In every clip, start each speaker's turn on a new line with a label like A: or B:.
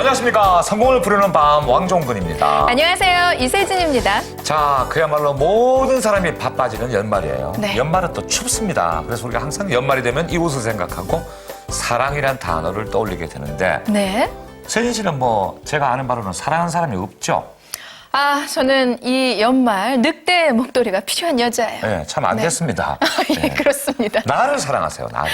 A: 안녕하십니까. 성공을 부르는 밤 왕종근입니다.
B: 안녕하세요. 이세진입니다.
A: 자, 그야말로 모든 사람이 바빠지는 연말이에요.
B: 네.
A: 연말은 또 춥습니다. 그래서 우리가 항상 연말이 되면 이웃을 생각하고 사랑이란 단어를 떠올리게 되는데
B: 네.
A: 세진 씨는 뭐 제가 아는 바로는 사랑하는 사람이 없죠.
B: 아, 저는 이 연말 늑대의 목도리가 필요한 여자예요.
A: 네, 참 안
B: 네.
A: 됐습니다.
B: 예,
A: 네.
B: 그렇습니다.
A: 나를 사랑하세요, 나를.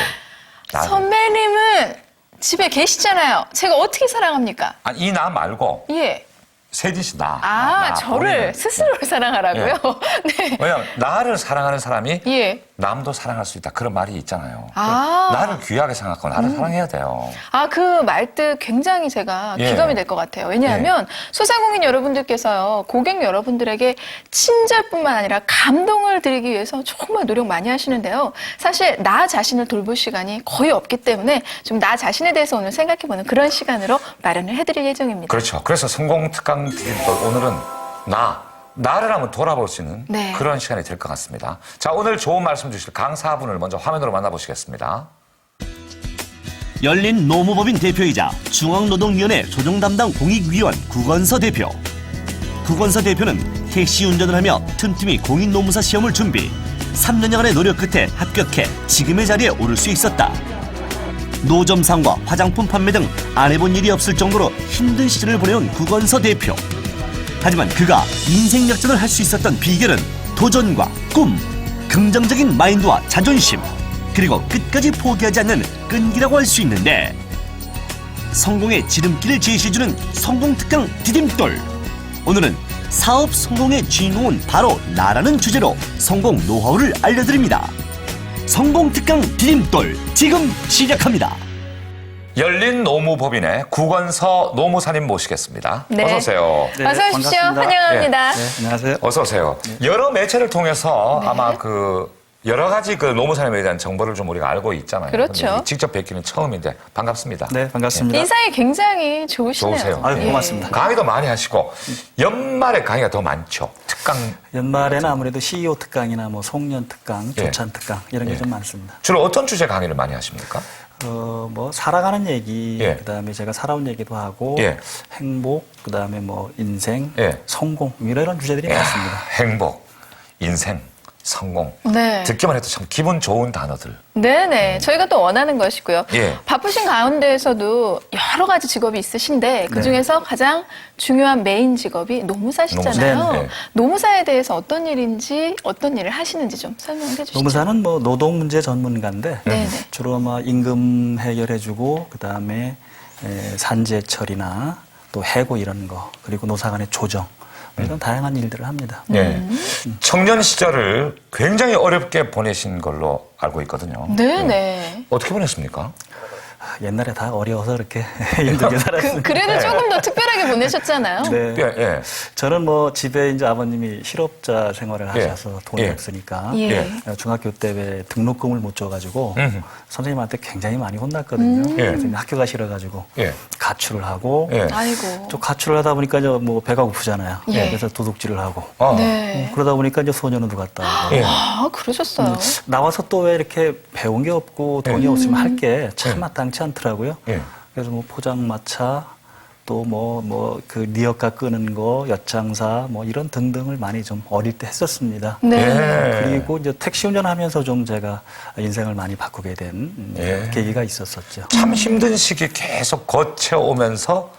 A: 나를.
B: 선배님은 집에 계시잖아요. 제가 어떻게 사랑합니까?
A: 아니, 이 나 말고
B: 예.
A: 세진 씨 나.
B: 아,
A: 나, 나,
B: 저를
A: 본인은.
B: 스스로를 사랑하라고요? 네.
A: 왜냐면 나를 사랑하는 사람이
B: 예.
A: 남도 사랑할 수 있다 그런 말이 있잖아요.
B: 아. 음.
A: 나를 귀하게 생각하고 나를 사랑해야 돼요.
B: 아, 그 말뜻 굉장히 제가
A: 예.
B: 귀감이 될 것 같아요. 왜냐하면 소상공인 여러분들께서요, 고객 여러분들에게 친절뿐만 아니라 감동을 드리기 위해서 정말 노력 많이 하시는데요. 사실 나 자신을 돌볼 시간이 거의 없기 때문에 좀 나 자신에 대해서 오늘 생각해보는 그런 시간으로 마련을 해드릴 예정입니다.
A: 그렇죠. 그래서 성공 특강 디지털 오늘은 나 나를 한번 돌아볼 수 있는
B: 네.
A: 그런 시간이 될 것 같습니다. 자 오늘 좋은 말씀 주실 강사분을 먼저 화면으로 만나보시겠습니다.
C: 열린 노무법인 대표이자 중앙노동위원회 조정 담당 공익위원 구건서 대표. 구건서 대표는 택시 운전을 하며 틈틈이 공익노무사 시험을 준비. 3년여간의 노력 끝에 합격해 지금의 자리에 오를 수 있었다. 노점상과 화장품 판매 등 안 해본 일이 없을 정도로 힘든 시절을 보내온 구건서 대표. 하지만 그가 인생 역전을 할 수 있었던 비결은 도전과 꿈, 긍정적인 마인드와 자존심, 그리고 끝까지 포기하지 않는 끈기라고 할 수 있는데 성공의 지름길을 제시해주는 성공 특강 디딤돌 오늘은 사업 성공의 주인공은 바로 나라는 주제로 성공 노하우를 알려드립니다 성공특강 디딤돌 지금 시작합니다
A: 열린 노무법인의 구건서 노무사님 모시겠습니다.
B: 네.
A: 어서 오세요.
D: 네,
B: 어서 오십시오.
D: 반갑습니다.
B: 환영합니다.
D: 네, 안녕하세요.
A: 어서 오세요. 여러 매체를 통해서
B: 네.
A: 아마 그 여러 가지 그 노무 사님에 대한 정보를 좀 우리가 알고 있잖아요.
B: 그렇죠.
A: 근데 직접 뵙기는 처음인데 반갑습니다.
D: 네, 반갑습니다.
B: 인상이 굉장히 좋으시네요.
A: 좋으세요.
D: 아유,
A: 예.
D: 고맙습니다.
A: 강의도 많이 하시고 연말에 강의가 더 많죠. 특강
D: 연말에는 아무래도 CEO 특강이나 뭐 송년 특강,
A: 예.
D: 조찬 특강 이런 게
A: 예.
D: 좀 많습니다.
A: 주로 어떤 주제 강의를 많이 하십니까?
D: 어, 뭐 살아가는 얘기,
A: 예.
D: 그 다음에 제가 살아온 얘기도 하고
A: 예.
D: 행복, 그 다음에 뭐 인생,
A: 예.
D: 성공 이런 주제들이
A: 이야,
D: 많습니다.
A: 행복, 인생, 성공.
B: 네.
A: 듣기만 해도 참 기분 좋은 단어들.
B: 네네. 저희가 또 원하는 것이고요.
A: 예.
B: 바쁘신 가운데에서도 여러 가지 직업이 있으신데 그 중에서 가장 중요한 메인 직업이 노무사시잖아요.
A: 노무사. 네, 네.
B: 노무사에 대해서 어떤 일인지 어떤 일을 하시는지 좀 설명해 주시죠.
D: 노무사는 뭐 노동 문제 전문가인데
B: 네네.
D: 주로 뭐 임금 해결해주고 그 다음에 에, 산재 처리나 또 해고 이런 거 그리고 노사 간의 조정 이런 다양한 일들을 합니다.
A: 예.
B: 음.
A: 청년 시절을 굉장히 어렵게 보내신 걸로 알고 있거든요.
B: 네네.
A: 예. 어떻게 보냈습니까?
D: 아, 옛날에 다 어려워서 이렇게 힘들게
B: 그,
D: 살았습니다.
B: 그 래도 조금 더 특별하게 보내셨잖아요.
D: 네.
A: 예, 예.
D: 저는 뭐 집에 이제 아버님이 실업자 생활을
A: 예.
D: 하셔서 돈이
A: 예.
D: 없으니까
B: 예.
D: 어, 중학교 때 왜 등록금을 못 줘가지고
A: 음흠.
D: 선생님한테 굉장히 많이 혼났거든요.
B: 음.
A: 예.
D: 그래서 이제 학교 가 싫어가지고
A: 예.
D: 가출을 하고
A: 예.
B: 아이고.
D: 또 가출을 하다 보니까 이제 뭐 배가 고프잖아요.
B: 예.
D: 그래서 도둑질을 하고
A: 어.
B: 네.
D: 어, 그러다 보니까 이제 소년원도 갔다 오고
A: 예.
B: 아, 그러셨어요.
D: 나와서 또 왜 이렇게 배운 게 없고 돈이
A: 예.
D: 없으면 할 게참
A: 예.
D: 마땅치 않더라고요.
A: 예.
D: 그래서 뭐 포장마차 또 뭐 뭐 그 리어카 끄는 거 엿장사 뭐 이런 등등을 많이 좀 어릴 때 했었습니다.
B: 네.
A: 예.
D: 그리고 이제 택시 운전하면서 좀 제가 인생을 많이 바꾸게 된 음,
A: 예.
D: 계기가 있었었죠.
A: 참 힘든 시기 계속 거쳐오면서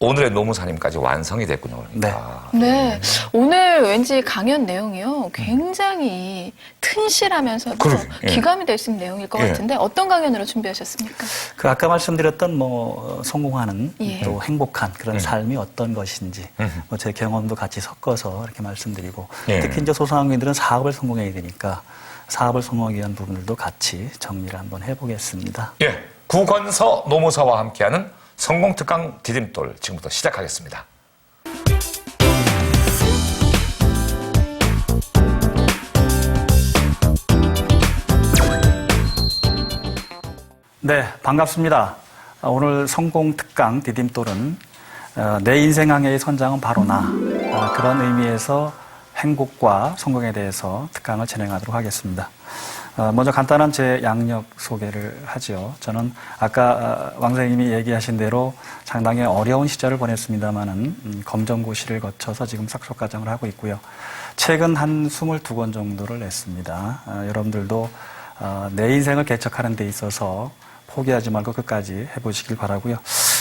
A: 오늘의 노무사님까지 완성이 됐군요. 그러니까.
B: 네. 오늘 왠지 강연 내용이요. 굉장히 튼실하면서도
A: 그러게, 예.
B: 기감이 될 수 있는 내용일 것
A: 예.
B: 같은데 어떤 강연으로 준비하셨습니까?
D: 그 아까 말씀드렸던 뭐 어, 성공하는
B: 예.
D: 또 행복한 그런
A: 음.
D: 삶이 어떤 것인지
A: 음.
D: 뭐제 경험도 같이 섞어서 이렇게 말씀드리고
A: 예.
D: 특히 이제 소상공인들은 사업을 성공해야 되니까 사업을 성공하기 위한 부분들도 같이 정리를 한번 해보겠습니다.
A: 예. 구건서 노무사와 함께하는 성공특강 디딤돌 지금부터 시작하겠습니다.
D: 네, 반갑습니다. 아, 오늘 성공 특강 디딤돌은 어, 내 인생 항해의 선장은 바로 나 아, 그런 의미에서 행복과 성공에 대해서 특강을 진행하도록 하겠습니다. 어, 먼저 간단한 제 양력 소개를 하죠. 저는 아까 어, 왕 선생님이 얘기하신 대로 상당히 어려운 시절을 보냈습니다마는 음, 검정고시를 거쳐서 지금 삭속과정을 하고 있고요. 책은 한 22권 정도를 냈습니다. 어, 여러분들도 어, 내 인생을 개척하는 데 있어서 포기하지 말고 끝까지 해보시길 바라고요.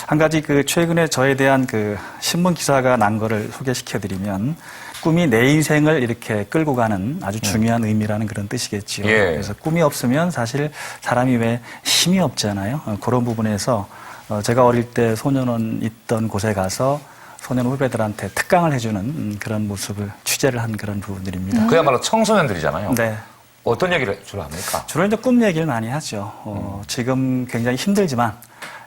D: 한 가지 그 최근에 저에 대한 그 신문 기사가 난 거를 소개시켜드리면 꿈이 내 인생을 이렇게 끌고 가는 아주 중요한 의미라는 그런 뜻이겠지요.
A: 예.
D: 그래서 꿈이 없으면 사실 사람이 왜 힘이 없잖아요. 어, 그런 부분에서 어, 제가 어릴 때 소년원 있던 곳에 가서 소년 후배들한테 특강을 해주는 음, 그런 모습을 취재를 한 그런 부분들입니다.
A: 그야말로 청소년들이잖아요.
D: 네.
A: 어떤 얘기를 주로 합니까?
D: 주로 이제 꿈 얘기를 많이 하죠. 어, 지금 굉장히 힘들지만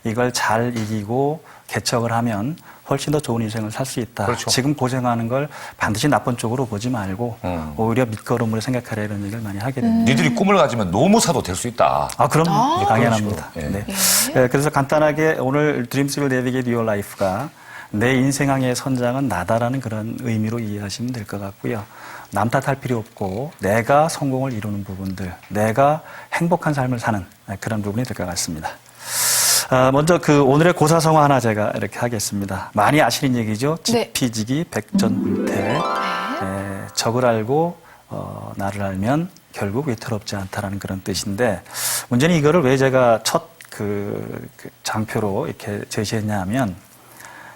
D: 이걸 잘 이기고 개척을 하면 훨씬 더 좋은 인생을 살 수 있다.
A: 그렇죠.
D: 지금 고생하는 걸 반드시 나쁜 쪽으로 보지 말고
A: 음.
D: 오히려 밑거름으로 생각하라 이런 얘기를 많이 하게 됩니다.
A: 니들이 꿈을 가지면 노무사도 될 수 있다.
D: 아, 그럼
B: 아.
D: 당연합니다.
A: 예.
D: 네. 예, 그래서 간단하게 오늘 Dreams Will Navigate Your Life가 내 인생항의 선장은 나다라는 그런 의미로 이해하시면 될 것 같고요. 남 탓할 필요 없고 내가 성공을 이루는 부분들, 내가 행복한 삶을 사는 그런 부분이 될 것 같습니다. 아, 먼저 그 오늘의 고사성어 하나 제가 이렇게 하겠습니다. 많이 아시는 얘기죠.
B: 네.
D: 지피지기 백전불태. 에, 적을 알고 어, 나를 알면 결국 위태롭지 않다라는 그런 뜻인데 문제는 이거를 왜 제가 첫그 장표로 이렇게 제시했냐 하면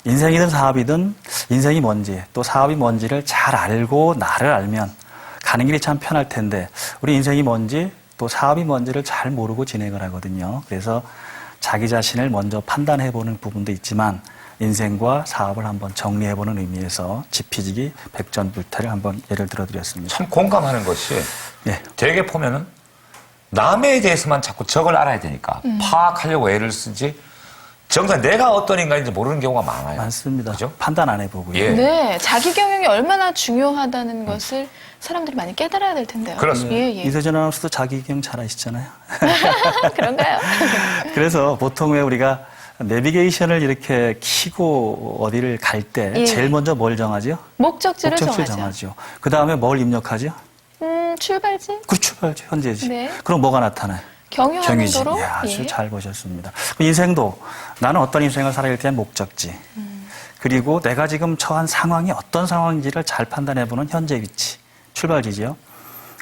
D: 인생이든 사업이든 인생이 뭔지 또 사업이 뭔지를 잘 알고 나를 알면 가는 길이 참 편할 텐데 우리 인생이 뭔지 또 사업이 뭔지를 잘 모르고 진행을 하거든요. 그래서 자기 자신을 먼저 판단해 보는 부분도 있지만 인생과 사업을 한번 정리해 보는 의미에서 지피지기 백전불태를 한번 예를 들어 드렸습니다.
A: 참 공감하는 것이
D: 네.
A: 되게 보면은 남에 대해서만 자꾸 적을 알아야 되니까 파악하려고 애를 쓰지 정작 내가 어떤 인간인지 모르는 경우가 많아요.
D: 많습니다.
A: 그죠?
D: 판단 안 해보고요.
A: 예.
B: 네, 자기 경영이 얼마나 중요하다는 것을 사람들이 많이 깨달아야 될 텐데요.
A: 그렇습니다.
B: 예, 예.
D: 이세준 아나운서도 자기 경영 잘 하시잖아요.
B: 그런가요?
D: 그래서 보통 왜 우리가 내비게이션을 이렇게 키고 어디를 갈 때
B: 예.
D: 제일 먼저 뭘 정하죠?
B: 목적지를
D: 목적지를
B: 정하죠.
D: 정하죠. 그 다음에 뭘 입력하죠?
B: 음, 출발지,
D: 그 출발지, 현재지.
B: 네.
D: 그럼 뭐가 나타나요?
B: 경유하는
D: 경유지.
B: 도로.
D: 예, 아주
B: 예.
D: 잘 보셨습니다. 그럼 인생도 나는 어떤 인생을 살아야 대한 목적지.
B: 음.
D: 그리고 내가 지금 처한 상황이 어떤 상황인지를 잘 판단해보는 현재 위치. 출발지죠.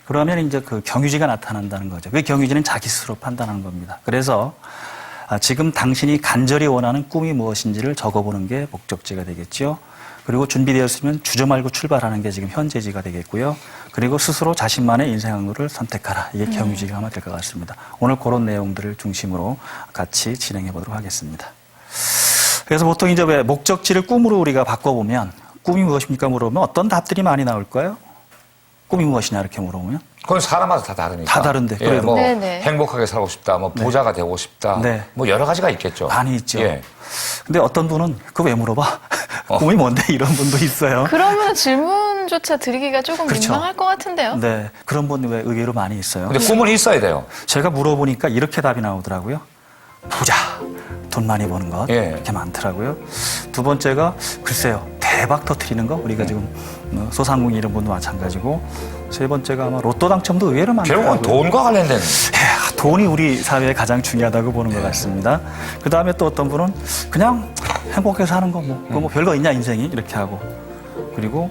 D: 그러면 이제 그 경유지가 나타난다는 거죠. 그 경유지는 자기 스스로 판단하는 겁니다. 그래서 아, 지금 당신이 간절히 원하는 꿈이 무엇인지를 적어보는 게 목적지가 되겠죠. 그리고 준비되었으면 주저 말고 출발하는 게 지금 현재지가 되겠고요. 그리고 스스로 자신만의 인생 항로를 선택하라. 이게 경유지가 아마 될 것 같습니다. 오늘 그런 내용들을 중심으로 같이 진행해 보도록 하겠습니다. 그래서 보통 이제 왜 목적지를 꿈으로 우리가 바꿔보면 꿈이 무엇입니까 물어보면 어떤 답들이 많이 나올까요? 꿈이 무엇이냐 이렇게 물어보면
A: 그건 사람마다 다 다르니까.
D: 다 다른데,
A: 예,
D: 그래도.
A: 뭐
B: 네네.
A: 행복하게 살고 싶다, 뭐 부자가 되고 싶다,
D: 네.
A: 뭐 여러 가지가 있겠죠.
D: 많이 있죠.
A: 예.
D: 근데 어떤 분은 그거 왜 물어봐?
A: 어.
D: 꿈이 뭔데? 이런 분도 있어요.
B: 그러면 질문조차 드리기가 조금
D: 그렇죠.
B: 민망할 것 같은데요.
D: 네, 그런 분왜 의외로 많이 있어요.
A: 근데 꿈은 있어야 돼요.
D: 제가 물어보니까 이렇게 답이 나오더라고요. 부자, 돈 많이 버는 것
A: 예.
D: 이렇게 많더라고요. 두 번째가 글쎄요, 대박 터트리는 거 우리가 지금 뭐 소상공인 이런 분도 마찬가지고 세 번째가 아마 로또 당첨도 의외로 많더라고요.
A: 결국은 돈과 관련된
D: 예, 돈이 우리 사회에 가장 중요하다고 보는 것 같습니다. 그 다음에 또 어떤 분은 그냥 행복해서 하는 거, 뭐, 그거 뭐 별거 있냐, 인생이. 이렇게 하고. 그리고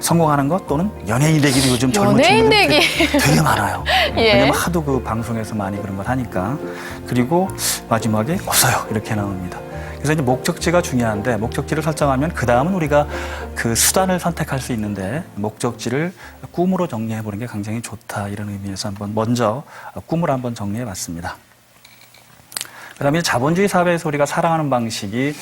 D: 성공하는 것 또는 연예인 되기도 요즘 젊은
B: 연예인
D: 친구들. 되게, 되게 많아요.
B: 예.
D: 왜냐면 하도 그 방송에서 많이 그런 걸 하니까. 그리고 마지막에 없어요. 이렇게 나옵니다. 그래서 이제 목적지가 중요한데 목적지를 설정하면 그 다음은 우리가 그 수단을 선택할 수 있는데 목적지를 꿈으로 정리해 보는 게 굉장히 좋다 이런 의미에서 한번 먼저 꿈을 한번 정리해 봤습니다. 그다음에 자본주의 사회에서 우리가 살아가는 방식이 에,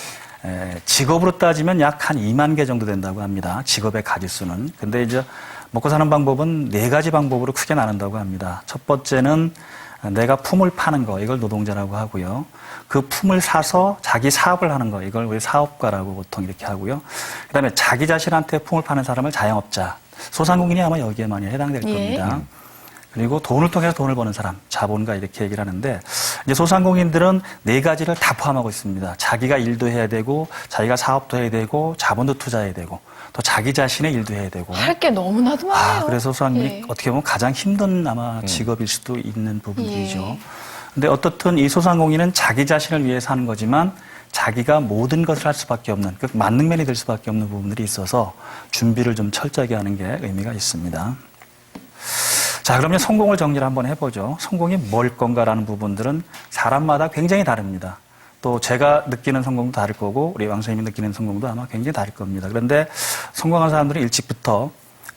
D: 직업으로 따지면 약 한 2만 개 정도 된다고 합니다. 직업의 가지수는. 근데 이제 먹고 사는 방법은 네 가지 방법으로 크게 나눈다고 합니다. 첫 번째는 내가 품을 파는 거, 이걸 노동자라고 하고요. 그 품을 사서 자기 사업을 하는 거, 이걸 우리 사업가라고 보통 이렇게 하고요. 그 다음에 자기 자신한테 품을 파는 사람을 자영업자. 소상공인이 아마 여기에 많이 해당될
B: 예.
D: 겁니다. 그리고 돈을 통해서 돈을 버는 사람, 자본가 이렇게 얘기를 하는데 이제 소상공인들은 네 가지를 다 포함하고 있습니다. 자기가 일도 해야 되고, 자기가 사업도 해야 되고, 자본도 투자해야 되고, 또 자기 자신의 일도 해야 되고.
B: 할 게 너무나도 많아요.
D: 아, 그래서 소상공인이
B: 예.
D: 어떻게 보면 가장 힘든 아마 직업일 수도 있는 부분들이죠.
B: 예.
D: 근데 어떻든 이 소상공인은 자기 자신을 위해서 하는 거지만 자기가 모든 것을 할 수밖에 없는 그 만능맨이 될 수밖에 없는 부분들이 있어서 준비를 좀 철저하게 하는 게 의미가 있습니다. 자, 그러면 성공을 정리를 한번 해보죠. 성공이 뭘 건가라는 부분들은 사람마다 굉장히 다릅니다. 또 제가 느끼는 성공도 다를 거고 우리 왕 선생님이 느끼는 성공도 아마 굉장히 다를 겁니다. 그런데 성공한 사람들은 일찍부터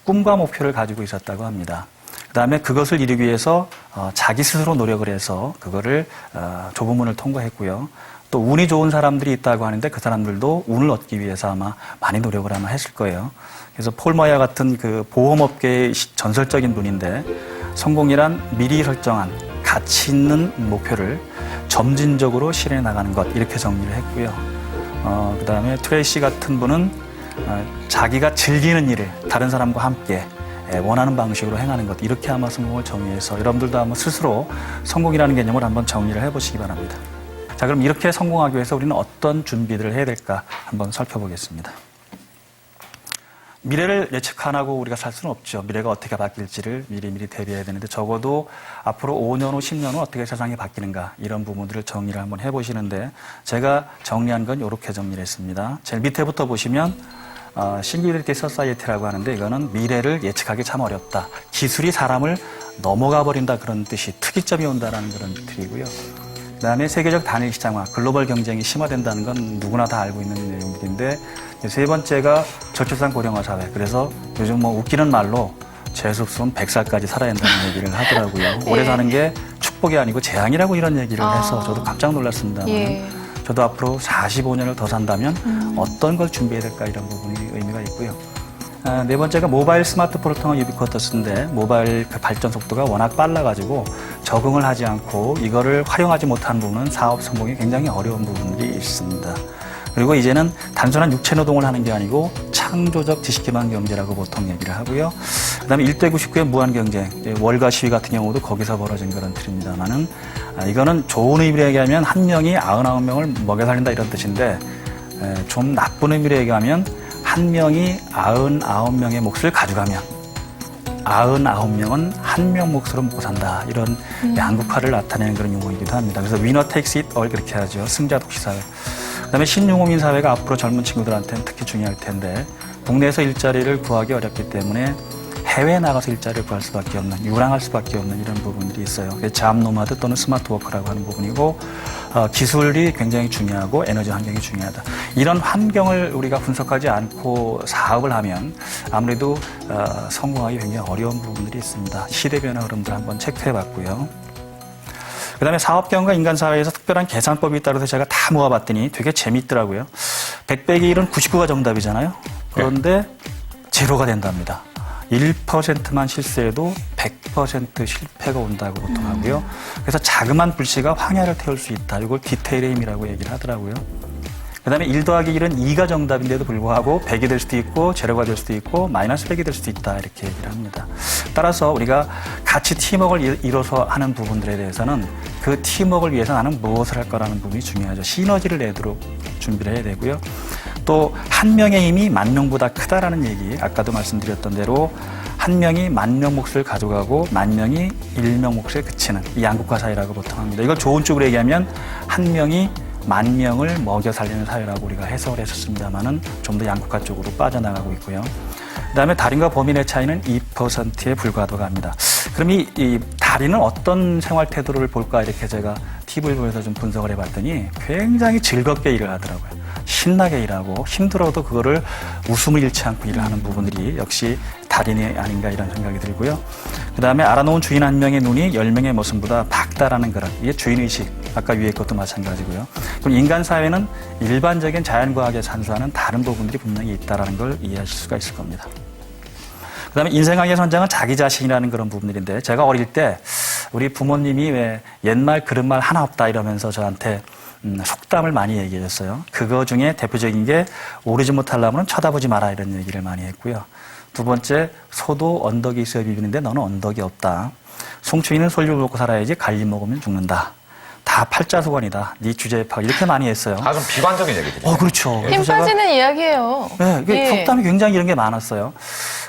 D: 꿈과 목표를 가지고 있었다고 합니다. 그 다음에 그것을 이루기 위해서 어, 자기 스스로 노력을 해서 그거를 어, 좁은 문을 통과했고요. 또 운이 좋은 사람들이 있다고 하는데 그 사람들도 운을 얻기 위해서 아마 많이 노력을 아마 했을 거예요. 그래서 폴마야 같은 그 보험업계의 시- 전설적인 분인데 성공이란 미리 설정한 가치 있는 목표를 점진적으로 실현해 나가는 것 이렇게 정리를 했고요. 어, 그 다음에 트레이시 같은 분은 어, 자기가 즐기는 일을 다른 사람과 함께 예, 원하는 방식으로 행하는 것 이렇게 아마 성공을 정의해서 여러분들도 한번 스스로 성공이라는 개념을 한번 정리를 해보시기 바랍니다. 자 그럼 이렇게 성공하기 위해서 우리는 어떤 준비들을 해야 될까 한번 살펴보겠습니다. 미래를 예측 안 하고 우리가 살 수는 없죠. 미래가 어떻게 바뀔지를 미리미리 대비해야 되는데 적어도 앞으로 5년 후, 10년 후 어떻게 세상이 바뀌는가 이런 부분들을 정리를 한번 해보시는데 제가 정리한 건 이렇게 정리를 했습니다. 제일 밑에부터 보시면 어, 싱귤리티 서사이어티라고 하는데 이거는 미래를 예측하기 참 어렵다. 기술이 사람을 넘어가 버린다 그런 뜻이 특이점이 온다라는 그런 뜻이고요. 그다음에 세계적 단일 시장화, 글로벌 경쟁이 심화된다는 건 누구나 다 알고 있는 내용들인데 세 번째가 저출산 고령화 사회. 그래서 요즘 뭐 웃기는 말로 재수없으면 100살까지 살아야 한다는 얘기를 하더라고요.
B: 네.
D: 오래 사는 게 축복이 아니고 재앙이라고 이런 얘기를
B: 아.
D: 해서 저도 깜짝 놀랐습니다.
B: 예.
D: 저도 앞으로 45년을 더 산다면 어떤 걸 준비해야 될까 이런 부분이 의미가 있고요. 아, 네 번째가 모바일 스마트폰을 통한 유비쿼터스인데 모바일 그 발전 속도가 워낙 빨라가지고 적응을 하지 않고 이거를 활용하지 못하는 부분은 사업 성공이 굉장히 어려운 부분들이 있습니다. 그리고 이제는 단순한 육체 노동을 하는 게 아니고 창조적 지식 기반 경제라고 보통 얘기를 하고요. 그다음에 1대 99의 무한 경쟁, 월가 시위 같은 경우도 거기서 벌어진 그런 틀입니다만은 아, 이거는 좋은 의미로 얘기하면 한 명이 99명을 먹여 살린다 이런 뜻인데 에, 좀 나쁜 의미로 얘기하면 한 명이 99명의 몫을 가져가면 99명은 한 명 몫으로 먹고 산다. 이런 양극화를 나타내는 그런 용어이기도 합니다. 그래서 위너 테이크스 잇 얼 그렇게 하죠. 승자 독식 사회. 그다음에 신용호민 사회가 앞으로 젊은 친구들한테는 특히 중요할 텐데 국내에서 일자리를 구하기 어렵기 때문에 해외에 나가서 일자리를 구할 수밖에 없는, 유랑할 수밖에 없는 이런 부분들이 있어요. 그게 잡노마드 또는 스마트 워크라고 하는 부분이고, 어, 기술이 굉장히 중요하고 에너지 환경이 중요하다. 이런 환경을 우리가 분석하지 않고 사업을 하면 아무래도 어, 성공하기 굉장히 어려운 부분들이 있습니다. 시대 변화 흐름들 한번 체크해 봤고요. 그 다음에 사업 경과 인간 사회에서 특별한 계산법이 해서 제가 다 모아봤더니 되게 재밌더라고요. 100 빼기 1은 99가 정답이잖아요. 그런데 제로가 된답니다. 1%만 실수해도 100% 실패가 온다고 보통 하고요. 그래서 자그만 불씨가 황야를 태울 수 있다. 이걸 디테일의 힘이라고 얘기를 하더라고요. 그 다음에 1 더하기 1은 2가 정답인데도 불구하고 100이 될 수도 있고 제로가 될 수도 있고 마이너스 100이 될 수도 있다 이렇게 얘기를 합니다. 따라서 우리가 같이 팀워크를 이- 이뤄서 하는 부분들에 대해서는 그 팀워크를 위해서 나는 무엇을 할 거라는 부분이 중요하죠. 시너지를 내도록 준비를 해야 되고요. 또 한 명의 힘이 만 명보다 크다라는 얘기 아까도 말씀드렸던 대로 한 명이 만 명 몫을 가져가고 만 명이 일 명 몫에 그치는 이 양극화 사회라고 보통 합니다. 이걸 좋은 쪽으로 얘기하면 한 명이 만 명을 먹여 살리는 사회라고 우리가 해석을 했었습니다만은 좀 더 양극화 쪽으로 빠져나가고 있고요. 그다음에 달인과 범인의 차이는 2%에 불과하다고 합니다. 그럼 이, 이 달인은 어떤 생활 태도를 볼까 이렇게 제가 팁을 보여서 좀 분석을 해봤더니 굉장히 즐겁게 일을 하더라고요. 신나게 일하고 힘들어도 그거를 웃음을 잃지 않고 일을 하는 부분들이 역시 달인이 아닌가 이런 생각이 들고요. 그 다음에 알아놓은 주인 한 명의 눈이 열 명의 모습보다 밝다라는 그런 이게 주인의식 아까 위에 것도 마찬가지고요. 그럼 인간 사회는 일반적인 자연과학에 산수하는 다른 부분들이 분명히 있다라는 걸 이해하실 수가 있을 겁니다. 그다음에 인생학의 선장은 자기 자신이라는 그런 부분들인데 제가 어릴 때 우리 부모님이 왜 옛말 그릇말 하나 없다 이러면서 저한테 음, 속담을 많이 얘기해 줬어요. 그거 중에 대표적인 게 오르지 못하려면 쳐다보지 마라 이런 얘기를 많이 했고요. 두 번째, 소도 언덕이 있어야 비비는데 너는 언덕이 없다. 송충이는 솔잎을 먹고 살아야지 갈림 먹으면 죽는다. 다 팔자소관이다. 네 주제에 파 이렇게 많이 했어요.
A: 아, 좀 비관적인 얘기들이.
D: 어, 그렇죠.
B: 힘
D: 그래서 제가
B: 빠지는 이야기예요.
D: 네, 이게
B: 예.
D: 속담이 굉장히 이런 게 많았어요.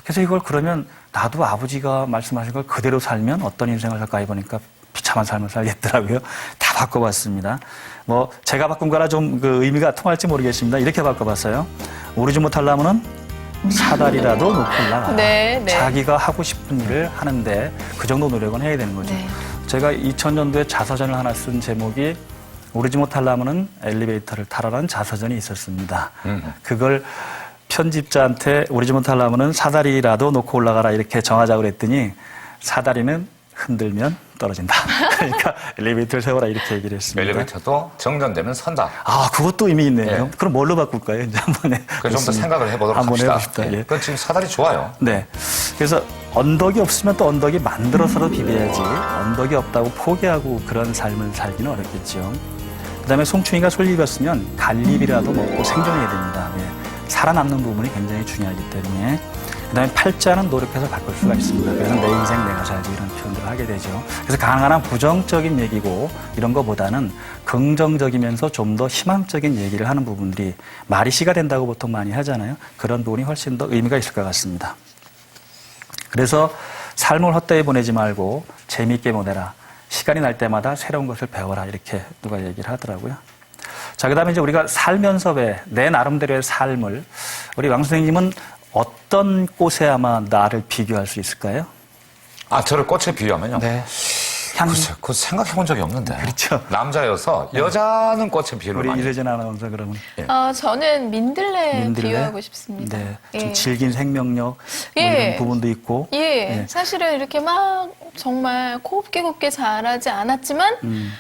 D: 그래서 이걸 그러면 나도 아버지가 말씀하신 걸 그대로 살면 어떤 인생을 살까 해보니까 비참한 삶을 살겠더라고요. 다 바꿔봤습니다. 뭐 제가 바꾼 거라 좀 그 의미가 통할지 모르겠습니다. 이렇게 바꿔봤어요. 오르지 못하려면은 사다리라도 놓고 올라가.
B: 네, 네.
D: 자기가 하고 싶은 일을 하는데 그 정도 노력은 해야 되는 거죠.
B: 네.
D: 제가 2000년도에 자서전을 하나 쓴 제목이 오르지 못하려면은 엘리베이터를 타라는 자서전이 있었습니다. 그걸 편집자한테 오르지 못하려면은 사다리라도 놓고 올라가라 이렇게 정하자고 그랬더니 사다리는 흔들면 떨어진다. 그러니까 엘리베이터를 세워라 이렇게 얘기를 했습니다.
A: 엘리베이터도 정전되면 선다.
D: 아, 그것도 의미 있네요.
A: 예.
D: 그럼 뭘로 바꿀까요? 이제 한번 해.
A: 그래서 좀더 생각을 해보도록
D: 한번
A: 합시다.
D: 해봅시다. 예.
A: 그건 지금 사다리 좋아요.
D: 네. 그래서 언덕이 없으면 또 언덕이 만들어서도 비벼야지 언덕이 없다고 포기하고 그런 삶을 살기는 어렵겠죠. 그 다음에 송충이가 솔잎이었으면 갈잎이라도 먹고 생존해야 됩니다. 예. 살아남는 부분이 굉장히 중요하기 때문에. 그 다음에 팔자는 노력해서 바꿀 수가 있습니다. 그래서 내 인생 내가 살지 이런 표현들을 하게 되죠. 그래서 가능한 부정적인 얘기고 이런 거보다는 긍정적이면서 좀 더 희망적인 얘기를 하는 부분들이 말이 시가 된다고 보통 많이 하잖아요. 그런 부분이 훨씬 더 의미가 있을 것 같습니다. 그래서 삶을 헛되이 보내지 말고 재미있게 보내라. 시간이 날 때마다 새로운 것을 배워라. 이렇게 누가 얘기를 하더라고요. 자, 그 다음에 이제 우리가 살면서 왜 내 나름대로의 삶을 우리 왕 선생님은 어떤 꽃에 아마 나를 비교할 수 있을까요?
A: 아, 저를 꽃에 비유하면요.
D: 향,
A: 글쎄, 그거 생각해 본 적이 없는데.
D: 그렇죠.
A: 남자여서 여자는 꽃에 비유를
D: 우리
A: 많이.
D: 이래진 아나운서 그러면.
B: 어, 저는 민들레,
D: 민들레?
B: 비유하고 싶습니다.
D: 네. 좀
B: 예.
D: 질긴 생명력 뭐
B: 예.
D: 이런 부분도 있고.
B: 예,
D: 예.
B: 사실은 이렇게 막 정말 곱게 곱게 자라지 않았지만
D: 음.